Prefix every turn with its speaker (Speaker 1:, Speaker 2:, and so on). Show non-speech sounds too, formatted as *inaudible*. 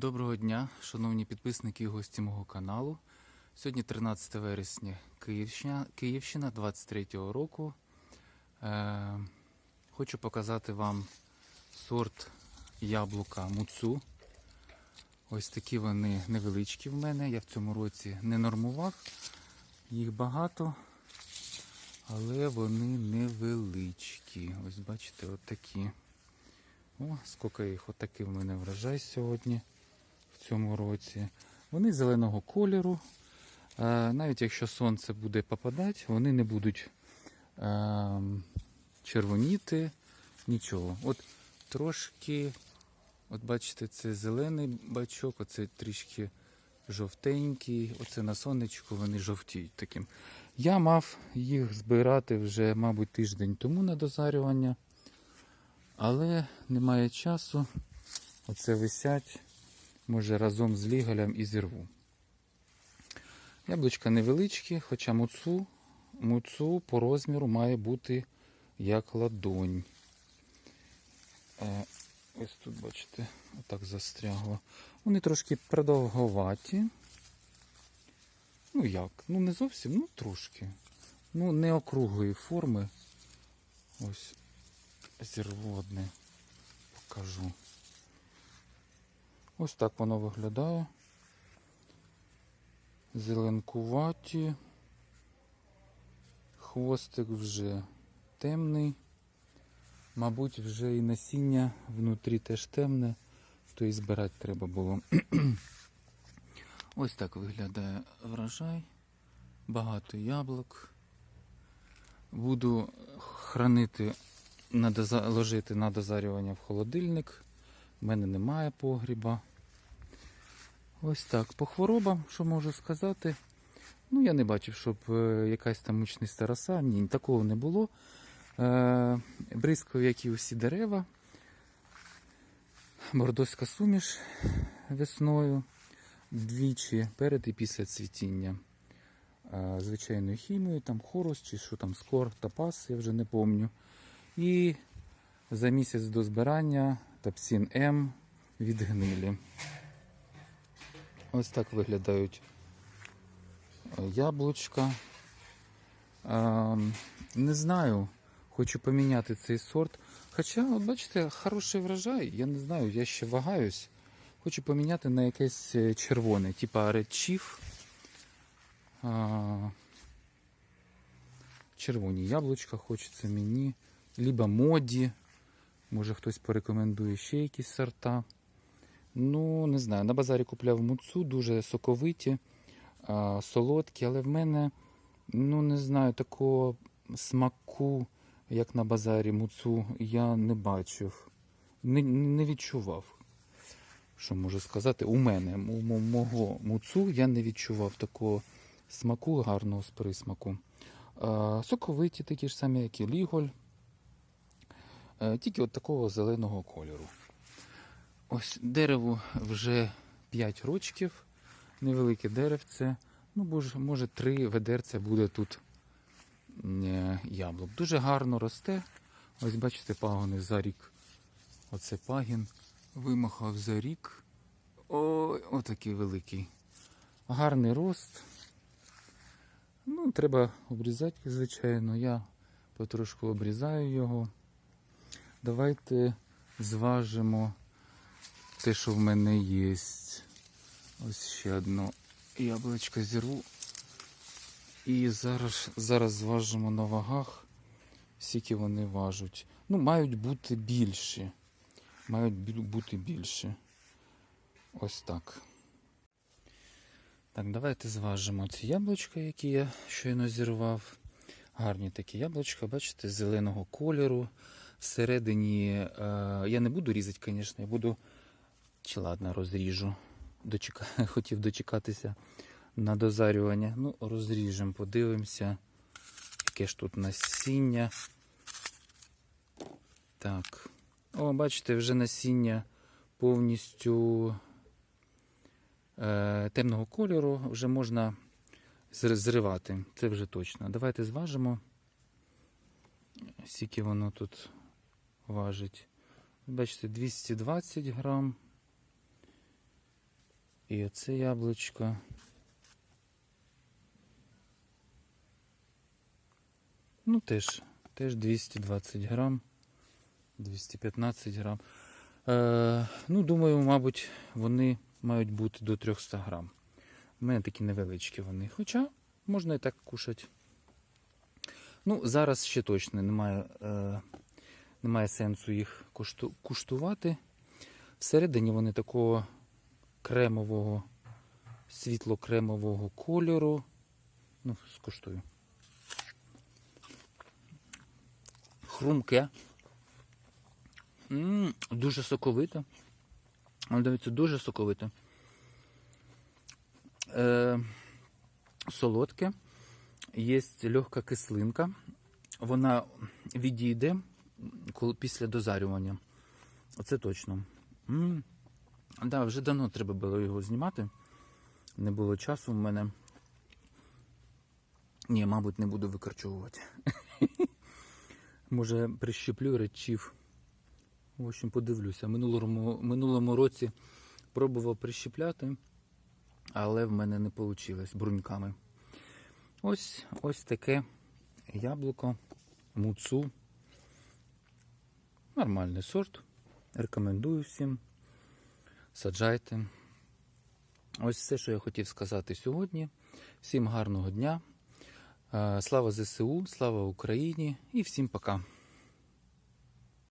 Speaker 1: Доброго дня, шановні підписники і гості мого каналу. Сьогодні 13 вересня, Київщина, Київщина 23-го року. Е, хочу показати вам сорт яблука Муцу. Ось такі вони невеличкі в мене. Я в цьому році не нормував. Їх багато, але вони невеличкі. Ось бачите, от такі. О, скільки їх, отакий в мене врожай сьогодні цьому році. Вони зеленого кольору. Е, Навіть якщо сонце буде попадати, вони не будуть е, червоніти, нічого. От трошки, от бачите, це зелений бачок, оце трішки жовтенький, оце на сонечку вони жовтіють таким. Я мав їх збирати вже, мабуть, тиждень тому на дозарювання, але немає часу. Оце висять може разом з лігалем і зірву. Яблучка невеличкі, хоча муцу, муцу по розміру має бути як ладонь. Е, ось тут, бачите, отак застрягло. Вони трошки продовговаті. Ну як? Ну не зовсім, ну трошки. Ну, не округлої форми. Ось зірву одне покажу. Ось так воно виглядає. Зеленкуваті. Хвостик вже темний. Мабуть, вже і насіння внутрі теж темне, то і збирати треба було. Ось так виглядає врожай. Багато яблук. Буду хранити, ложити на дозарювання в холодильник. У мене немає погріба. Ось так. По хворобам, що можу сказати. Ну, я не бачив, щоб е, якась там мучниста роса. Ні, такого не було. Е, бризкав, як і усі дерева. Бордоська суміш весною. Двічі перед і після цвітіння. Е, звичайною хімією, там хорус чи що там, скор, тапас, я вже не пам'ятаю. І за місяць до збирання тапсін М від гнилі. Ось так виглядають е, яблучка. Ем, Не знаю, хочу поміняти цей сорт. Хоча, бачите, хороший врожай, я не знаю, я ще вагаюсь. Хочу поміняти на якесь е, червоне, типа Red Chief. Червоні яблучка хочеться мені. Либо моді. Може хтось порекомендує ще якісь сорта. Ну, не знаю, на базарі купляв муцу, дуже соковиті, солодкі, але в мене, ну не знаю, такого смаку, як на базарі муцу, я не бачив, не, не відчував. Що можу сказати? У мене, у мого муцу, я не відчував такого смаку, гарного з присмаку. Соковиті такі ж самі, як і ліголь, тільки от такого зеленого кольору. Ось дереву вже 5 рочків, невелике деревце. Ну, може, три ведерця буде тут е, яблук. Дуже гарно росте. Ось бачите, пагони за рік. Оце пагін. Вимахав за рік. Ой, отакий великий. Гарний рост. Ну, треба обрізати, звичайно. Я потрошку обрізаю його. Давайте зважимо те, що в мене є. Ось ще одно яблучко зірву. І зараз, зараз зважимо на вагах, скільки вони важать. Ну, мають бути більші. Мають бути більші. Ось так. Так, давайте зважимо ці яблучка, які я щойно зірвав. Гарні такі яблучка, бачите, зеленого кольору. Всередині е, я не буду різати, звісно, я буду чи ладно, розріжу. Дочека... *laughs* Хотів дочекатися на дозарювання. Ну, розріжемо, подивимося, яке ж тут насіння. Так. О, бачите, вже насіння повністю е, темного кольору, вже можна зривати. Це вже точно. Давайте зважимо, скільки воно тут важить. Бачите, 220 грам. І оце яблучко. Ну, теж, теж 220 грам, 215 грам. Е, ну, думаю, мабуть, вони мають бути до 300 грам. У мене такі невеличкі вони. Хоча можна і так кушати. Ну, зараз ще точно немає, е, немає сенсу їх кушту, куштувати. Всередині вони такого кремового, світло-кремового кольору. Ну, скуштую. Хрумке. м дуже соковите. Дивіться, дуже соковите. Е, солодке. Є легка кислинка. Вона відійде після дозарювання. Оце точно. Да, вже давно треба було його знімати. Не було часу в мене. Ні, мабуть, не буду викорчовувати. *laughs* Може, прищеплю речів. В общем, подивлюся. Минулому році пробував прищепляти, але в мене не вийшло бруньками. Ось ось таке яблуко, муцу. Нормальний сорт. Рекомендую всім. Саджайте. Ось все, що я хотів сказати сьогодні. Всім гарного дня. Е, Слава ЗСУ, слава Україні і всім пока.